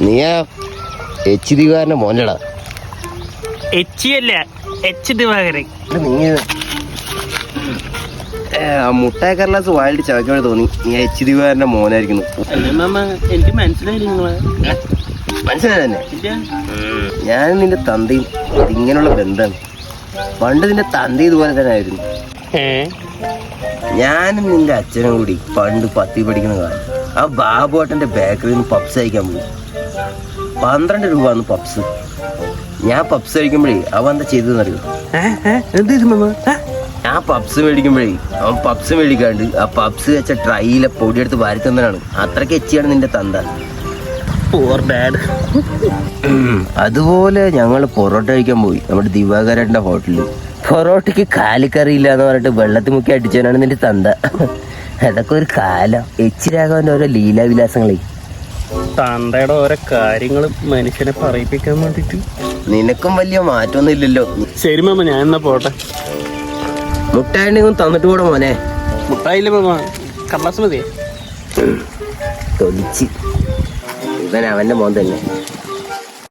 നീ ആ എച്ച് ദിവാകരന്റെ മോനടാ എച്ച് അല്ല എച്ച് ദിവാകരൻ നീ മുട്ടായ കർലാസ് വായിലിട്ട് ചവയ്ക്കോടെ തോന്നി നീ എച്ച് ദിവാകരന്റെ മോനായിരിക്കുന്നു എനിക്ക് മനസ്സിലായില്ല നിങ്ങളെ. മനസ്സിലായി തന്നെ ഞാൻ നിന്റെ തന്തയും ഇതിങ്ങനെയുള്ള ബന്ധം. പണ്ട് നിന്റെ തന്ത ഇതുപോലെ തന്നെ ആയിരുന്നു. ഞാനും നിന്റെ അച്ഛനും കൂടി പണ്ട് പത്തി പഠിക്കുന്ന കാലം. ആ ബാബുവേട്ടന്റെ ബേക്കറിയിൽ നിന്ന് പപ്സ് അയക്കാൻ പോയി. പന്ത്രണ്ട് രൂപ ആണ് പപ്സ് ഞാൻ പപ്സ് കഴിക്കുമ്പോഴേ അവൻ എന്താ ചെയ്തതെന്നറിയോ? ഞാൻ പപ്സ് മേടിക്കുമ്പോഴേ അവൻ പപ്സ് മേടിക്കാണ്ട് ആ പപ്സ് വെച്ച ട്രൈയിലെ പൊടിയെടുത്ത് വാരി തന്നതാണ്. അത്രയ്ക്ക് എച്ചിയാണ് നിന്റെ തന്ത. പോർ ഡാഡ് അതുപോലെ ഞങ്ങൾ പൊറോട്ട കഴിക്കാൻ പോയി. നമ്മുടെ ദിവാകരന്റെ ഹോട്ടലിൽ പൊറോട്ടയ്ക്ക് കാലിക്കറിയില്ല എന്ന് പറഞ്ഞിട്ട് വെള്ളത്തിൽ മുക്കി അടിച്ചവനാണ് നിന്റെ തന്ത. അതൊക്കെ ഒരു കാലം. എച്ചിരാഘവന്റെ ഓരോ ലീലാവിലാസങ്ങളെ. തന്തയുടെ ഓരോ കാര്യങ്ങളും മനുഷ്യനെ പറയിപ്പിക്കാൻ വേണ്ടിട്ട്. നിനക്കും വലിയ മാറ്റമൊന്നും ഇല്ലല്ലോ. ശരി മാമ ഞാൻ എന്നാ പോട്ടെ. മുട്ടായിണ്ടെങ്കിൽ തന്നിട്ട് കൂടെ മോനെ. മുട്ടായില്ല മാമ? കടലാസ് മതിയെ? തൊലിച്ച്. ഇവൻ അവന്റെ മോൻ തന്നെ.